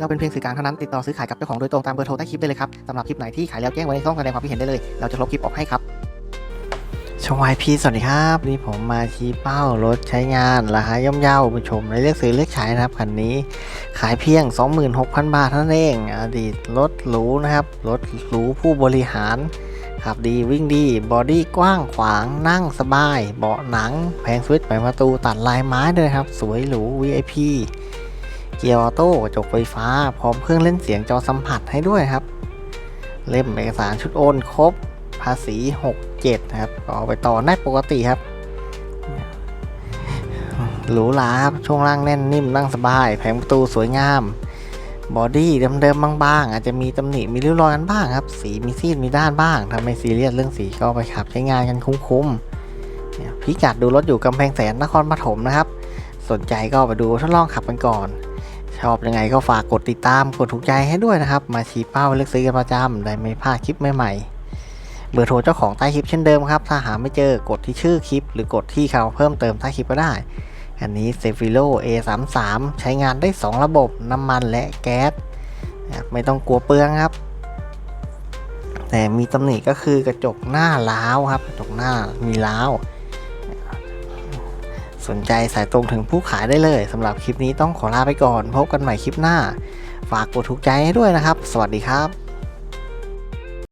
เราเป็นเพียงสื่อกลางเท่านั้นติดต่อซื้อขายกับเจ้าของโดยตรงตามเบอร์โทรใต้คลิปได้เลยครับสำหรับคลิปไหนที่ขายแล้วแจ้งไว้ในช่องแสดงความคิดเห็นได้เลย เราจะลบคลิปออกให้ครับช่องวายพีสวัสดีครับนี่ผมมาชี้เป้ารถใช้งานราคาย่อมเยาผู้ชมและเลือกซื้อเลือกใช้นะครับคันนี้ขายเพียง 26,000 บาทเท่านั้นเอง อดีตรถหรูนะครับรถหรูผู้บริหารขับดีวิ่งดี บอดี้กว้างขวางนั่งสบาย เบาะหนัง แผงสวิตช์แผงประตูตัดลายไม้ด้วยครับ สวยหรู VIP เกียร์ออโต้กระจกไฟฟ้า พร้อมเครื่องเล่นเสียงจอสัมผัสให้ด้วยครับ เล่มเอกสารชุดโอนครบ ภาษี 67 นะครับก็เอาไปต่อได้ปกติครับหรูหราครับช่วงล่างแน่นนิ่มนั่งสบาย แผงประตูสวยงาม บอดี้เดิมๆบางๆ อาจจะมีตำหนิมีริ้วรอยกันบ้างครับ สีมีซีดมีด้านบ้างถ้าไม่ซีเรียสเรื่องสีก็ไปขับใช้งานกันคุ้มๆเนี่ยพิกัดดูรถอยู่กำแพงแสนนครปฐมนะครับ สนใจก็ไปดูทดลองขับกันก่อน ชอบยังไงก็ฝากกดติดตามกดถูกใจให้ด้วยนะครับ มาชี้เป้าเลือกซื้อกันประจำได้ไม่พลาดคลิปใหม่ๆเบอร์โทรเจ้าของใต้คลิปเช่นเดิมครับถ้าหาไม่เจอกดที่ชื่อคลิป หรือกดที่เขาเพิ่มเติมใต้คลิปก็ได้ อันนี้ c e f i l o A33 ใช้งานได้ 2 ระบบน้ำมันและแก๊สไม่ต้องกลัวเปลืองครับ แต่มีตำหนิก็คือกระจกหน้าล้าวครับ กระจกหน้ามีล้าว สนใจสายตรงถึงผู้ขายได้เลยสำหรับคลิปนี้ต้องขอลาไปก่อน พบกันใหม่คลิปหน้า ฝากกดถูกใจให้ด้วยนะครับ สวัสดีครับ